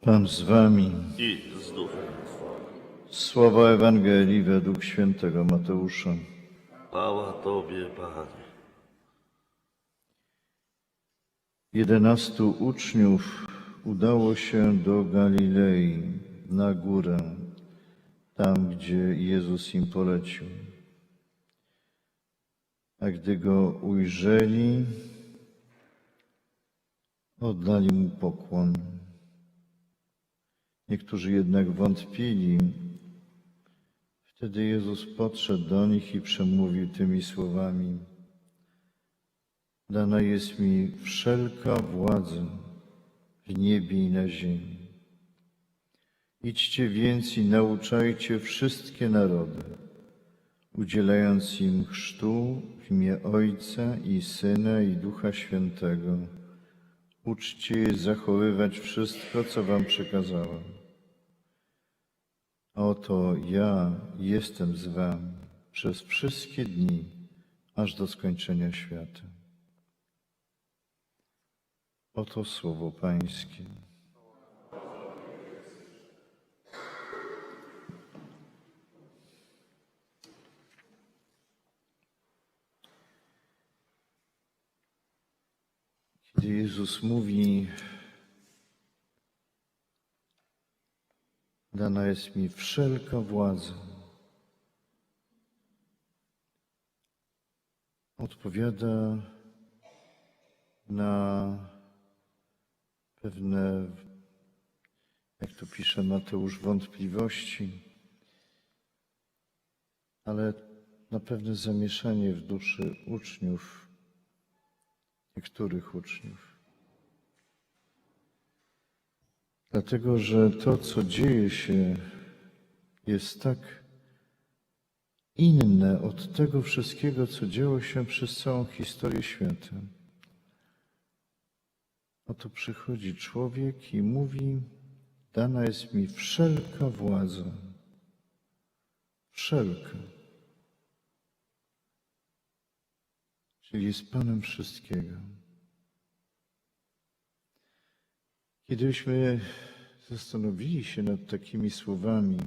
Pan z wami. i z duchem. Słowa Ewangelii według świętego Mateusza. Chwała Tobie, Panie. Jedenastu uczniów udało się do Galilei, na górę, tam gdzie Jezus im polecił. A gdy go ujrzeli, oddali mu pokłon. Niektórzy jednak wątpili. Wtedy Jezus podszedł do nich i przemówił tymi słowami. Dana jest mi wszelka władza w niebie i na ziemi. Idźcie więc i nauczajcie wszystkie narody, udzielając im chrztu w imię Ojca i Syna i Ducha Świętego. Uczcie je zachowywać wszystko, co wam przekazałem. Oto ja jestem z wami przez wszystkie dni, aż do skończenia świata. Oto słowo Pańskie. Kiedy Jezus mówi, dana jest mi wszelka władza, odpowiada na pewne, jak to pisze Mateusz, wątpliwości, ale na pewne zamieszanie w duszy uczniów, niektórych uczniów. Dlatego, że to, co dzieje się, jest tak inne od tego wszystkiego, co działo się przez całą historię świata. Oto przychodzi człowiek i mówi: Dana jest mi wszelka władza. Wszelka. Czyli jest Panem wszystkiego. Kiedyśmy zastanowili się nad takimi słowami,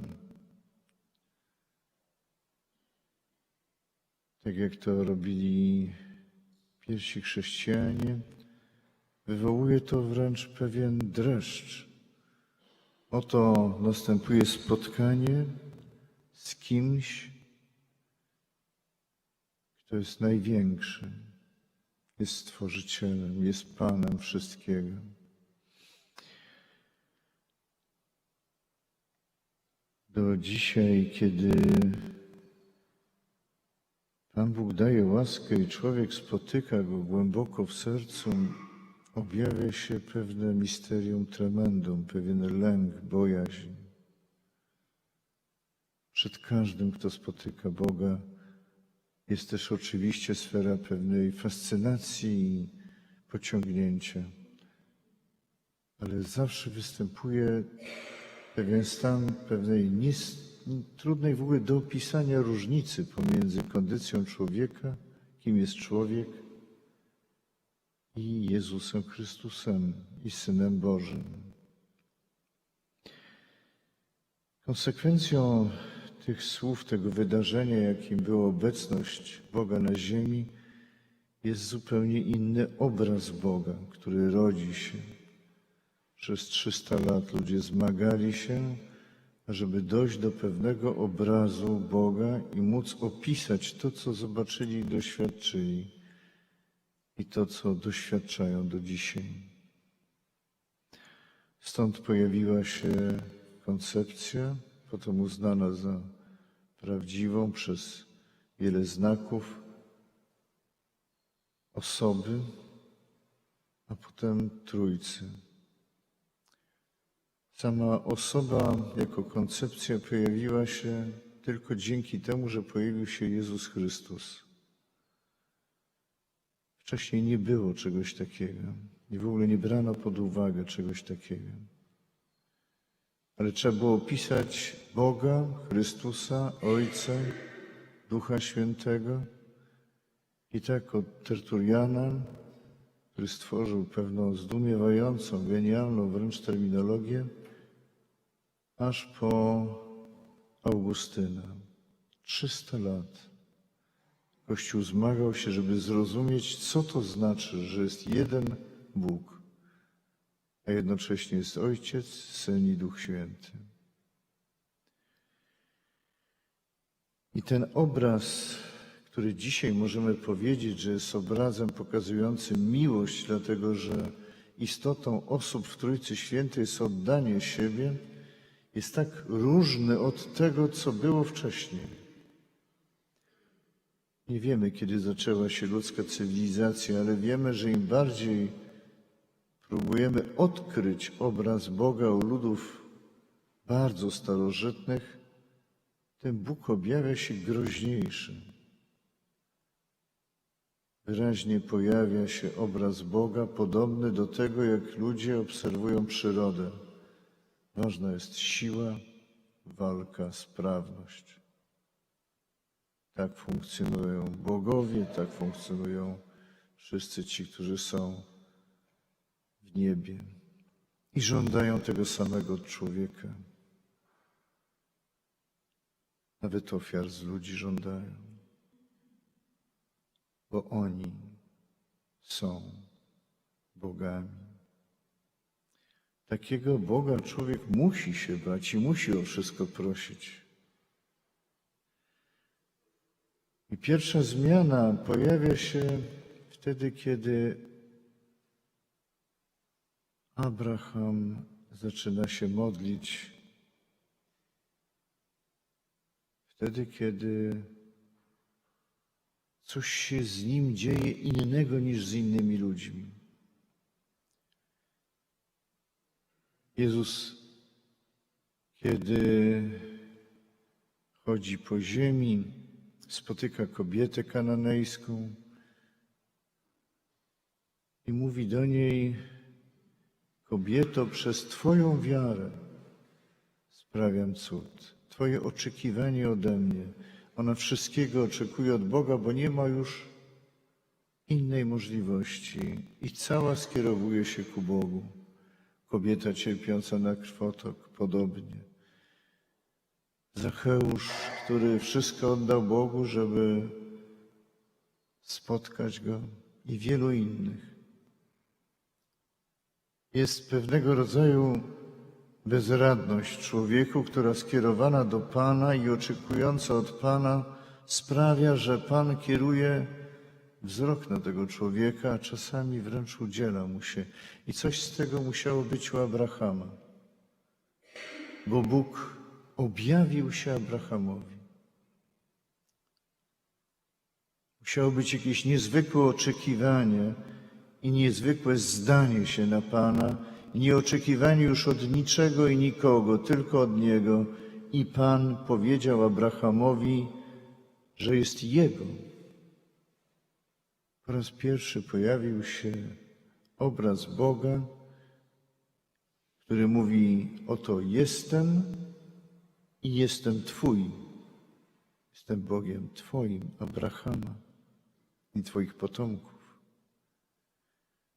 tak jak to robili pierwsi chrześcijanie, wywołuje to wręcz pewien dreszcz. Oto następuje spotkanie z kimś, kto jest największy, jest Stworzycielem, jest Panem wszystkiego. Do dzisiaj, kiedy Pan Bóg daje łaskę i człowiek spotyka go głęboko w sercu, objawia się pewne misterium tremendum, pewien lęk, bojaźń. Przed każdym, kto spotyka Boga, jest też oczywiście sfera pewnej fascynacji i pociągnięcia. Ale zawsze występuje pewien stan pewnej nies- trudnej w ogóle do opisania różnicy pomiędzy kondycją człowieka, kim jest człowiek, i Jezusem Chrystusem i Synem Bożym. Konsekwencją tych słów, tego wydarzenia, jakim była obecność Boga na ziemi, jest zupełnie inny obraz Boga, który rodzi się. Przez 300 lat ludzie zmagali się, żeby dojść do pewnego obrazu Boga i móc opisać to, co zobaczyli i doświadczyli i to, co doświadczają do dzisiaj. Stąd pojawiła się koncepcja, potem uznana za prawdziwą przez wiele znaków osoby, a potem Trójcy. Sama osoba jako koncepcja pojawiła się tylko dzięki temu, że pojawił się Jezus Chrystus. Wcześniej nie było czegoś takiego. I w ogóle nie brano pod uwagę czegoś takiego. Ale trzeba było opisać Boga, Chrystusa, Ojca, Ducha Świętego I tak od Tertuliana, który stworzył pewną zdumiewającą, genialną wręcz terminologię, aż po Augustyna. 300 lat. Kościół zmagał się, żeby zrozumieć, co to znaczy, że jest jeden Bóg, a jednocześnie jest Ojciec, Syn i Duch Święty. I ten obraz, który dzisiaj możemy powiedzieć, że jest obrazem pokazującym miłość, dlatego że istotą osób w Trójcy Świętej jest oddanie siebie, jest tak różny od tego, co było wcześniej. Nie wiemy, kiedy zaczęła się ludzka cywilizacja, ale wiemy, że im bardziej próbujemy odkryć obraz Boga u ludów bardzo starożytnych, tym Bóg objawia się groźniejszy. Wyraźnie pojawia się obraz Boga podobny do tego, jak ludzie obserwują przyrodę. Ważna jest siła, walka, sprawność. Tak funkcjonują bogowie, tak funkcjonują wszyscy ci, którzy są niebie i żądają tego samego od człowieka. Nawet ofiar z ludzi żądają, bo oni są bogami. Takiego Boga człowiek musi się bać i musi o wszystko prosić. I pierwsza zmiana pojawia się wtedy, kiedy Abraham zaczyna się modlić. Wtedy, kiedy coś się z nim dzieje innego niż z innymi ludźmi. Jezus, kiedy chodzi po ziemi, spotyka kobietę kananejską i mówi do niej: Kobieto, przez Twoją wiarę sprawiam cud. Twoje oczekiwanie ode mnie. Ona wszystkiego oczekuje od Boga, bo nie ma już innej możliwości i cała skierowuje się ku Bogu. Kobieta cierpiąca na krwotok podobnie. Zacheusz, który wszystko oddał Bogu, żeby spotkać Go i wielu innych. Jest pewnego rodzaju bezradność człowieku, która skierowana do Pana i oczekująca od Pana sprawia, że Pan kieruje wzrok na tego człowieka, a czasami wręcz udziela mu się. I coś z tego musiało być u Abrahama, bo Bóg objawił się Abrahamowi. Musiało być jakieś niezwykłe oczekiwanie i niezwykłe zdanie się na Pana, nieoczekiwanie już od niczego i nikogo, tylko od Niego. I Pan powiedział Abrahamowi, że jest Jego. Po raz pierwszy pojawił się obraz Boga, który mówi: Oto jestem i jestem Twój. Jestem Bogiem Twoim, Abrahama i Twoich potomków.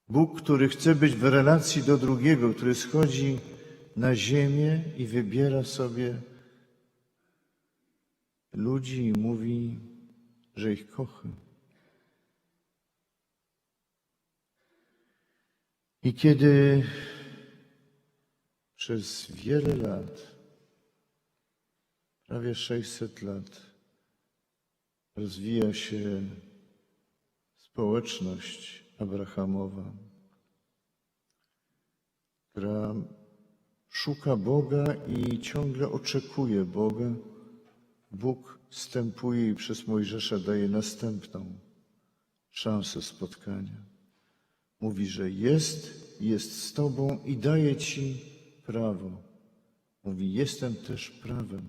Bóg, który chce być w relacji do drugiego, który schodzi na ziemię i wybiera sobie ludzi i mówi, że ich kocha. I kiedy przez wiele lat, prawie 600 lat, rozwija się społeczność Abrahamowa, która szuka Boga i ciągle oczekuje Boga, Bóg wstępuje i przez Mojżesza daje następną szansę spotkania. Mówi, że jest, jest z Tobą i daje Ci prawo. Mówi, jestem też prawem.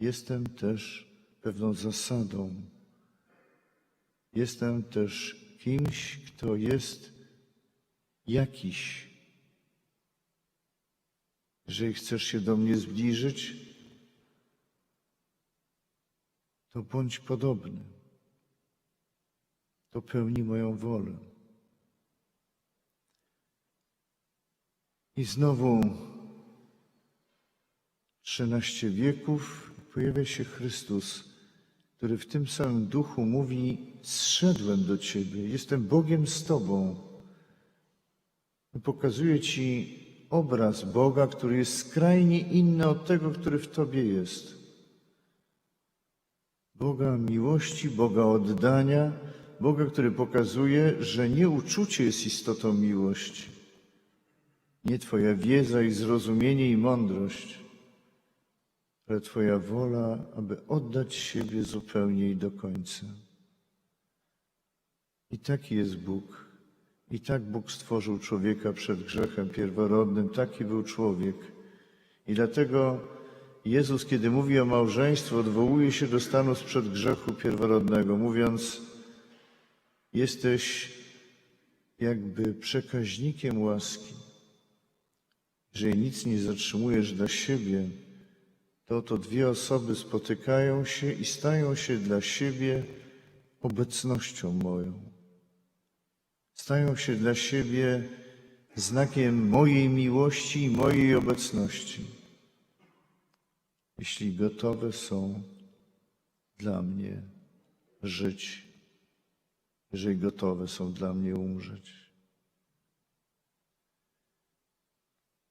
Jestem też pewną zasadą. Jestem też kimś, kto jest jakiś. Jeżeli chcesz się do mnie zbliżyć, to bądź podobny. to pełni moją wolę. I znowu 13 wieków pojawia się Chrystus, który w tym samym duchu mówi: Zszedłem do Ciebie, jestem Bogiem z Tobą. Pokazuje Ci obraz Boga, który jest skrajnie inny od tego, który w Tobie jest. Boga miłości, Boga oddania, Boga, który pokazuje, że nie uczucie jest istotą miłości, nie Twoja wiedza i zrozumienie i mądrość, ale Twoja wola, aby oddać siebie zupełnie i do końca. I taki jest Bóg. I tak Bóg stworzył człowieka przed grzechem pierworodnym. Taki był człowiek. I dlatego Jezus, kiedy mówi o małżeństwie, odwołuje się do stanu sprzed grzechu pierworodnego, mówiąc: Jesteś jakby przekaźnikiem łaski. Jeżeli nic nie zatrzymujesz dla siebie, to oto dwie osoby spotykają się i stają się dla siebie obecnością moją. Stają się dla siebie znakiem mojej miłości i mojej obecności. Jeśli gotowe są dla mnie żyć, jeżeli gotowe są dla mnie umrzeć.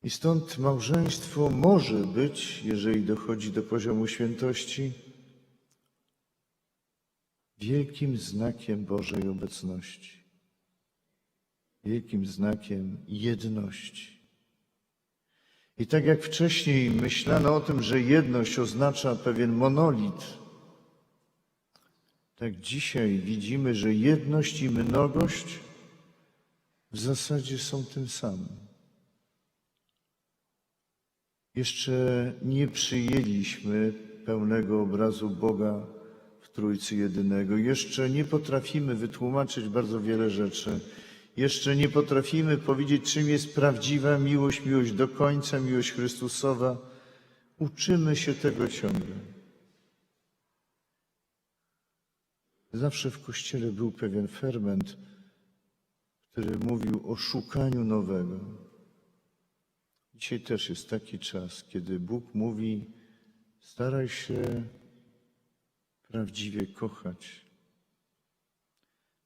I stąd małżeństwo może być, jeżeli dochodzi do poziomu świętości, wielkim znakiem Bożej obecności, wielkim znakiem jedności. I tak jak wcześniej myślano o tym, że jedność oznacza pewien monolit, tak dzisiaj widzimy, że jedność i mnogość w zasadzie są tym samym. Jeszcze nie przyjęliśmy pełnego obrazu Boga w Trójcy Jedynego. Jeszcze nie potrafimy wytłumaczyć bardzo wiele rzeczy. Jeszcze nie potrafimy powiedzieć, czym jest prawdziwa miłość, miłość do końca, miłość Chrystusowa. Uczymy się tego ciągle. Zawsze w Kościele był pewien ferment, który mówił o szukaniu nowego. Dzisiaj też jest taki czas, kiedy Bóg mówi: staraj się prawdziwie kochać,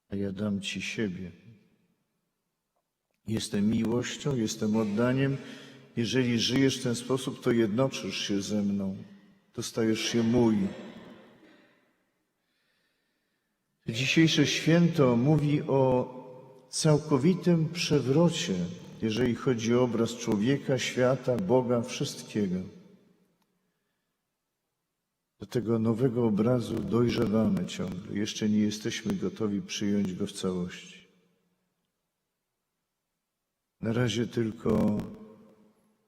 a ja dam Ci siebie. Jestem miłością, jestem oddaniem. Jeżeli żyjesz w ten sposób, to jednoczysz się ze mną, to stajesz się mój. Dzisiejsze święto mówi o całkowitym przewrocie jeżeli chodzi o obraz człowieka, świata, Boga, wszystkiego. Do tego nowego obrazu dojrzewamy ciągle. Jeszcze nie jesteśmy gotowi przyjąć go w całości. Na razie tylko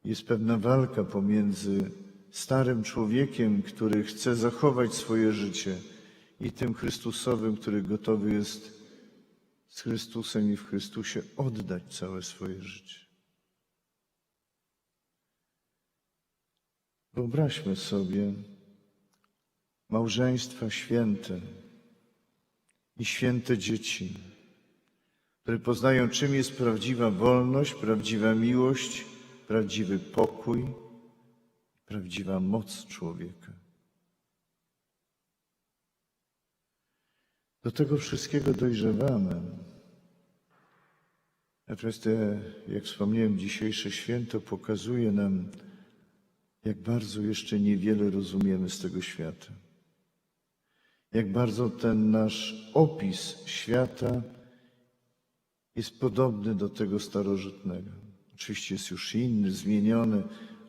jest pewna walka pomiędzy starym człowiekiem, który chce zachować swoje życie, i tym Chrystusowym, który gotowy jest z Chrystusem i w Chrystusie oddać całe swoje życie. Wyobraźmy sobie małżeństwa święte i święte dzieci, które poznają, czym jest prawdziwa wolność, prawdziwa miłość, prawdziwy pokój, prawdziwa moc człowieka. Do tego wszystkiego dojrzewamy. Natomiast, jak wspomniałem, dzisiejsze święto pokazuje nam, jak bardzo jeszcze niewiele rozumiemy z tego świata. Jak bardzo ten nasz opis świata jest podobny do tego starożytnego. Oczywiście jest już inny, zmieniony,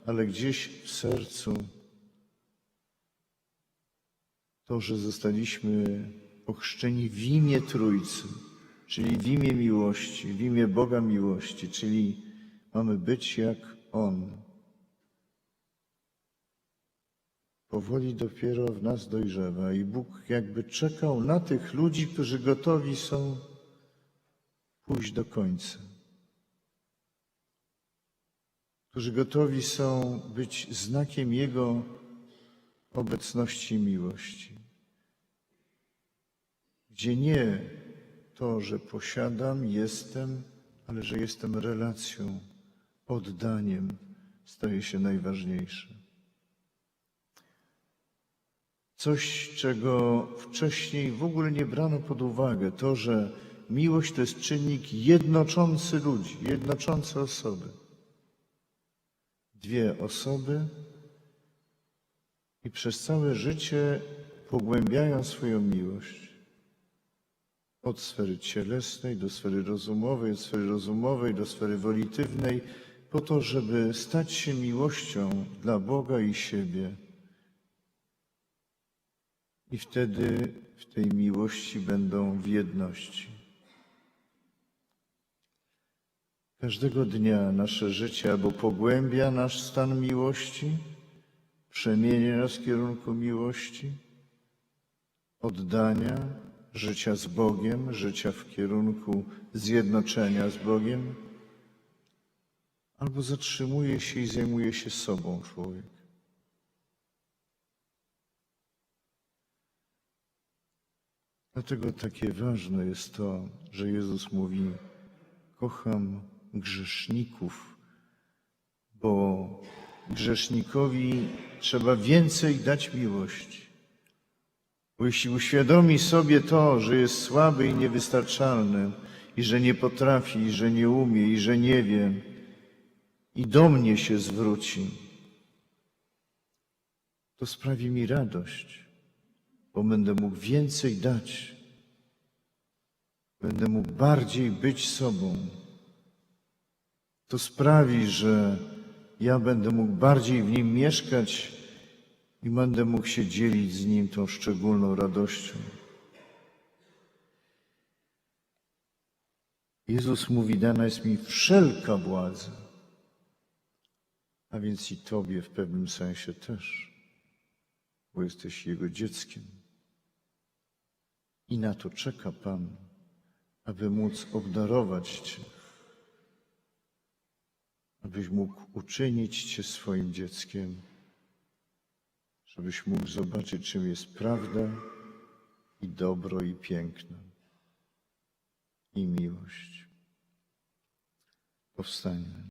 ale gdzieś w sercu to, że zostaliśmy ochrzczeni w imię Trójcy, czyli w imię miłości, w imię Boga miłości, czyli mamy być jak On. Powoli dopiero w nas dojrzewa i Bóg jakby czekał na tych ludzi, którzy gotowi są pójść do końca. Którzy gotowi są być znakiem Jego obecności i miłości gdzie nie to, że posiadam, jestem, ale że jestem relacją, oddaniem, staje się najważniejsze. Coś, czego wcześniej w ogóle nie brano pod uwagę, to, że miłość to jest czynnik jednoczący ludzi, jednoczący osoby. Dwie osoby i przez całe życie pogłębiają swoją miłość. Od sfery cielesnej do sfery rozumowej, od sfery rozumowej do sfery wolitywnej, po to, żeby stać się miłością dla Boga i siebie. I wtedy w tej miłości będą w jedności. Każdego dnia nasze życie albo pogłębia nasz stan miłości, przemienia nas w kierunku miłości, oddania, życia z Bogiem, życia w kierunku zjednoczenia z Bogiem, albo zatrzymuje się i zajmuje się sobą człowiek. Dlatego takie ważne jest to, że Jezus mówi: Kocham grzeszników, bo grzesznikowi trzeba więcej dać miłości. Bo jeśli uświadomi sobie to, że jest słaby i niewystarczalny, i że nie potrafi, i że nie umie, i że nie wie, i do mnie się zwróci, to sprawi mi radość, bo będę mógł więcej dać. Będę mógł bardziej być sobą. To sprawi, że ja będę mógł bardziej w nim mieszkać i będę mógł się dzielić z nim tą szczególną radością. Jezus mówi: Dana jest mi wszelka władza, a więc i Tobie w pewnym sensie też, bo jesteś Jego dzieckiem. I na to czeka Pan, aby móc obdarować Cię, abyś mógł uczynić Cię swoim dzieckiem, żebyś mógł zobaczyć, czym jest prawda i dobro i piękno i miłość. Powstańmy.